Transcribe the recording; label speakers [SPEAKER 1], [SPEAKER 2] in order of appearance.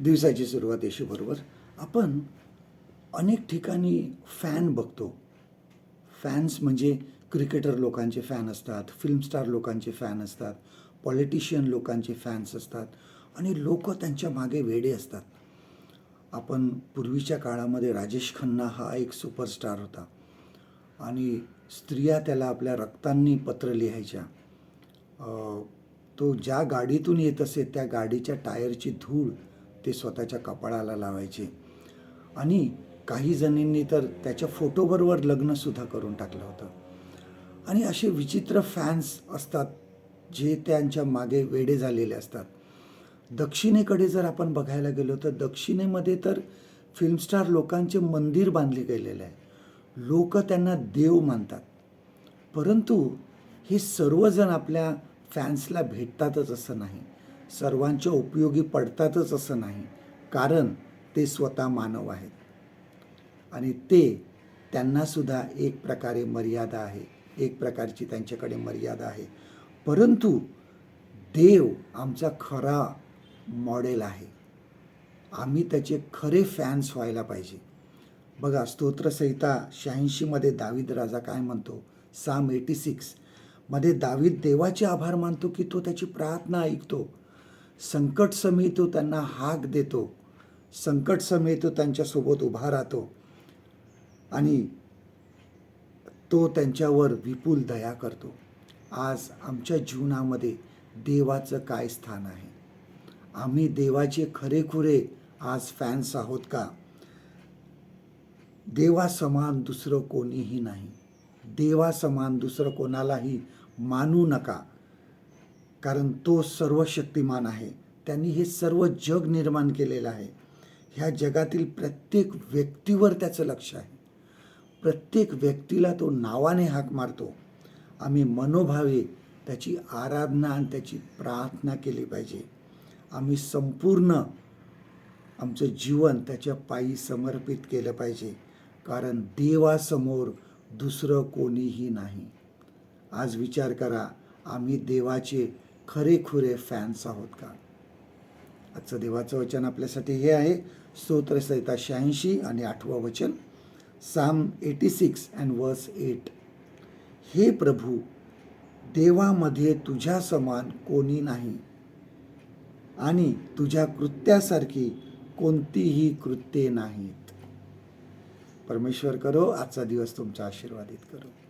[SPEAKER 1] दिवसाची सुरुवात येशूबरोबर आपण अनेक ठिकाणी फॅन बघतो. फॅन्स म्हणजे क्रिकेटर लोकांचे फॅन असतात फिल्म स्टार लोकांचे फॅन असतात पॉलिटिशियन लोकांचे फॅन्स असतात आणि लोक त्यांच्या मागे वेडे असतात. आपण पूर्वीच्या काळामध्ये राजेश खन्ना हा एक सुपरस्टार होता आणि स्त्रिया त्याला आपल्या रक्तांनी पत्र लिहायच्या. तो ज्या गाडीतून येत असे त्या गाडीच्या टायरची धूळ ते स्वतःच्या कपाळाला लावायचे. आणि काही जणींनी तर त्याच्या फोटोबरोबर लग्नसुद्धा करून टाकलं होतं. आणि असे विचित्र फॅन्स असतात जे त्यांच्या मागे वेडे झालेले असतात. दक्षिणेकडे जर आपण बघायला गेलो तर दक्षिणेमध्ये तर फिल्मस्टार लोकांचे मंदिर बांधले गेलेले आहे. लोक त्यांना देव मानतात. परंतु हे सर्वजण आपल्या फॅन्सला भेटतातच असं नाही. सर्वांच्या उपयोगी पडतातच असं नाही कारण ते स्वतः मानव आहेत. आणि ते त्यांनासुद्धा एक प्रकारे मर्यादा आहे एक प्रकारची त्यांच्याकडे मर्यादा आहे. परंतु देव आमचा खरा मॉडेल आहे. आम्ही त्याचे खरे फॅन्स व्हायला पाहिजे. बघा स्तोत्रसहिता शहाऐंशीमध्ये दावीद राजा काय म्हणतो? साम एटी सिक्समध्ये दावीद देवाचे आभार मानतो की तो त्याची प्रार्थना ऐकतो. संकट समय तो त्यांना हाक देतो. संकट समय तो त्यांच्यासोबत उभा राहतो. आणि तो त्यांच्यावर विपुल दया करतो. आज आमच्या जीवनामध्ये देवाचं काय स्थान आहे? आम्ही देवाचे खरेखुरे आज फॅन्स आहोत का? देवासमान दुसरं कोणीही नाही. देवासमान दुसरं कोणालाही मानू नका. कारण तो सर्व शक्तिमान आहे. त्यांनी हे सर्व जग निर्माण केलेलं आहे. ह्या जगातील प्रत्येक व्यक्तीवर त्याचं लक्ष आहे. प्रत्येक व्यक्तीला तो नावाने हाक मारतो. आम्ही मनोभावे त्याची आराधना आणि त्याची प्रार्थना केली पाहिजे. आम्ही संपूर्ण आमचं जीवन त्याच्या पायी समर्पित केलं पाहिजे. कारण देवासमोर दुसरं कोणीही नाही. आज विचार करा आम्ही देवाचे खरेखुरे फॅन्स आहोत का? आजचं देवाचं वचन आपल्यासाठी हे आहे. स्तोत्रसहिता शहाऐंशी आणि आठवं वचन. Psalm eighty six and verse eight हे प्रभू देवामध्ये तुझ्या समान कोणी नाही. आणि तुझ्या कृत्यासारखी कोणतीही कृत्ये नाहीत. परमेश्वर करो आजचा दिवस तुमचा आशीर्वादित करो.